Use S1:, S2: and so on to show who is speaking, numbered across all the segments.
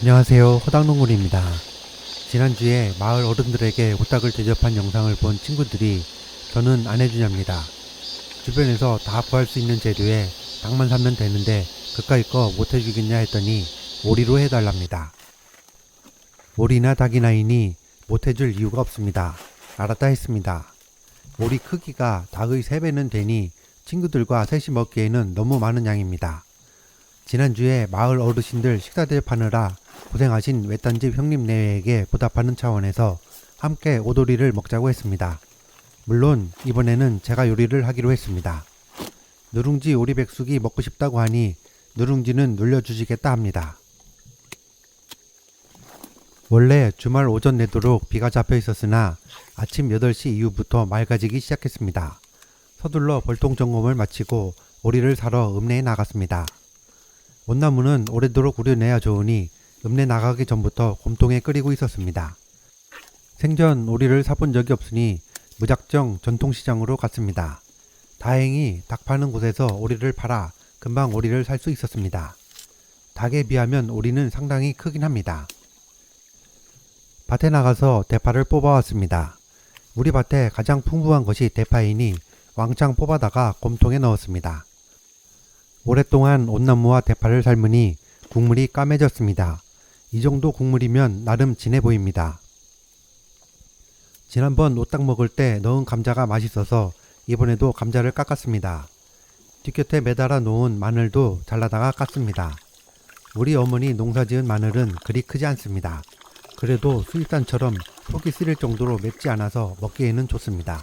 S1: 안녕하세요. 허당농군입니다. 지난주에 마을 어른들에게 호떡을 대접한 영상을 본 친구들이 저는 안 해주냐입니다. 주변에서 다 구할 수 있는 재료에 닭만 사면 되는데 그까이 거 못 해주겠냐 했더니 오리로 해달랍니다. 오리나 닭이나 이니 못 해줄 이유가 없습니다. 알았다 했습니다. 오리 크기가 닭의 3배는 되니 친구들과 셋이 먹기에는 너무 많은 양입니다. 지난주에 마을 어르신들 식사 대접하느라 고생하신 외딴집 형님 네외에게 보답하는 차원에서 함께 오돌이를 먹자고 했습니다. 물론 이번에는 제가 요리를 하기로 했습니다. 누룽지 오리백숙이 먹고 싶다고 하니 누룽지는 눌려주시겠다 합니다. 원래 주말 오전 내도록 비가 잡혀 있었으나 아침 8시 이후부터 맑아지기 시작했습니다. 서둘러 벌통 점검을 마치고 오리를 사러 읍내에 나갔습니다. 온나무는 오래도록 우려내야 좋으니 읍내 나가기 전부터 곰통에 끓이고 있었습니다. 생전 오리를 사본 적이 없으니 무작정 전통시장으로 갔습니다. 다행히 닭 파는 곳에서 오리를 팔아 금방 오리를 살 수 있었습니다. 닭에 비하면 오리는 상당히 크긴 합니다. 밭에 나가서 대파를 뽑아왔습니다. 우리 밭에 가장 풍부한 것이 대파이니 왕창 뽑아다가 곰통에 넣었습니다. 오랫동안 온나무와 대파를 삶으니 국물이 까매졌습니다. 이 정도 국물이면 나름 진해 보입니다. 지난번 오딱 먹을 때 넣은 감자가 맛있어서 이번에도 감자를 깎았습니다. 뒷곁에 매달아 놓은 마늘도 잘라다가 깠습니다. 우리 어머니 농사 지은 마늘은 그리 크지 않습니다. 그래도 수입산처럼 속이 쓰릴 정도로 맵지 않아서 먹기에는 좋습니다.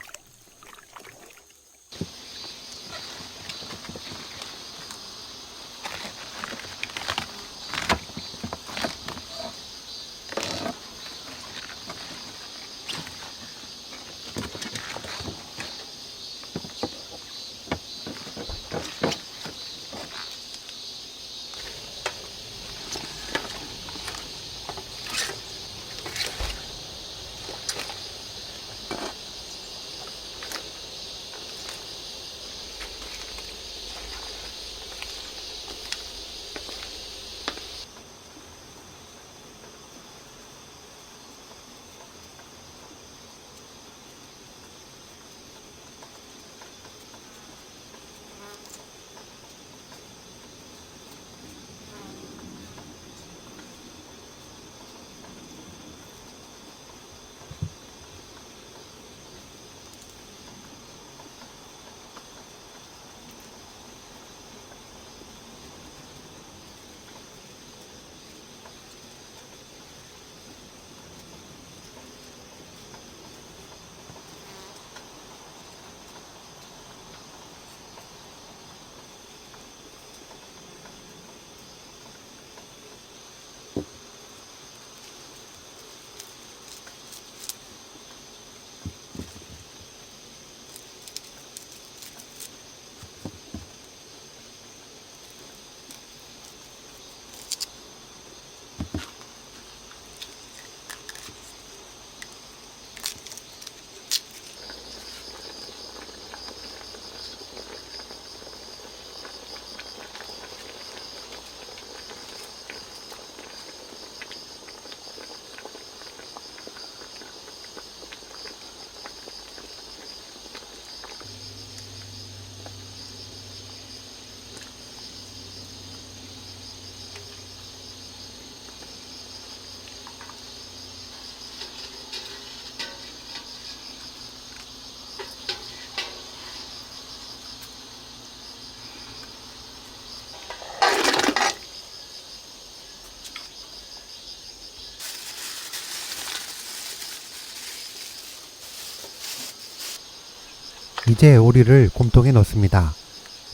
S1: 이제 오리를 곰통에 넣습니다.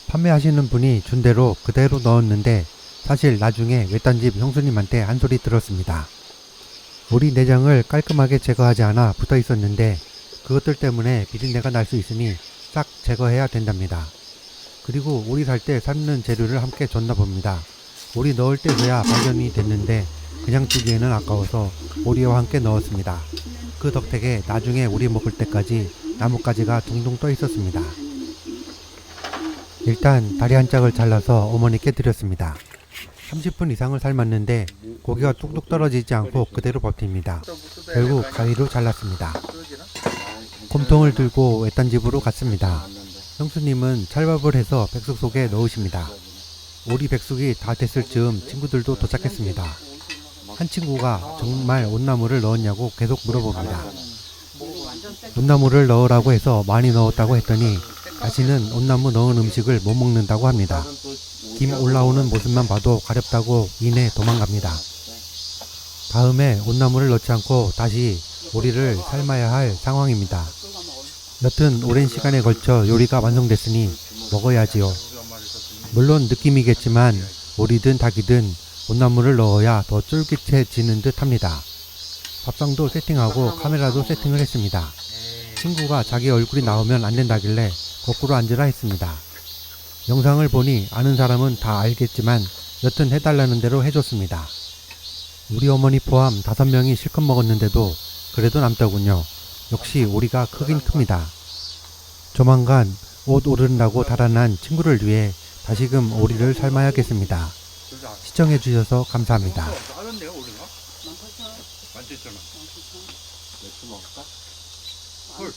S1: 판매하시는 분이 준 대로 그대로 넣었는데 사실 나중에 외딴집 형수님한테 한 소리 들었습니다. 오리 내장을 깔끔하게 제거하지 않아 붙어 있었는데 그것들 때문에 비린내가 날 수 있으니 싹 제거해야 된답니다. 그리고 오리 살 때 삶는 재료를 함께 줬나 봅니다. 오리 넣을 때서야 발견이 됐는데 그냥 두기에는 아까워서 오리와 함께 넣었습니다. 그 덕택에 나중에 오리 먹을 때까지 나뭇가지가 둥둥 떠 있었습니다. 일단 다리 한 짝을 잘라서 어머니께 드렸습니다. 30분 이상을 삶았는데 고기가 뚝뚝 떨어지지 않고 그대로 버팁니다. 결국 가위로 잘랐습니다. 곰통을 들고 외딴 집으로 갔습니다. 형수님은 찰밥을 해서 백숙 속에 넣으십니다. 오리 백숙이 다 됐을 즈음 친구들도 도착했습니다. 한 친구가 정말 온나무를 넣었냐고 계속 물어봅니다. 온나무를 넣으라고 해서 많이 넣었다고 했더니 다시는 온나무 넣은 음식을 못 먹는다고 합니다. 김 올라오는 모습만 봐도 가렵다고 이내 도망갑니다. 다음에 온나무를 넣지 않고 다시 오리를 삶아야 할 상황입니다. 여튼 오랜 시간에 걸쳐 요리가 완성됐으니 먹어야지요. 물론 느낌이겠지만 오리든 닭이든 온나무를 넣어야 더 쫄깃해지는 듯 합니다. 밥상도 세팅하고 카메라도 세팅을 했습니다. 친구가 자기 얼굴이 나오면 안 된다길래 거꾸로 앉으라 했습니다. 영상을 보니 아는 사람은 다 알겠지만 여튼 해달라는 대로 해줬습니다. 우리 어머니 포함 다섯 명이 실컷 먹었는데도 그래도 남더군요. 역시 오리가 크긴 큽니다. 조만간 옷 오른다고 달아난 친구를 위해 다시금 오리를 삶아야겠습니다. 시청해 주셔서 감사합니다.
S2: 다른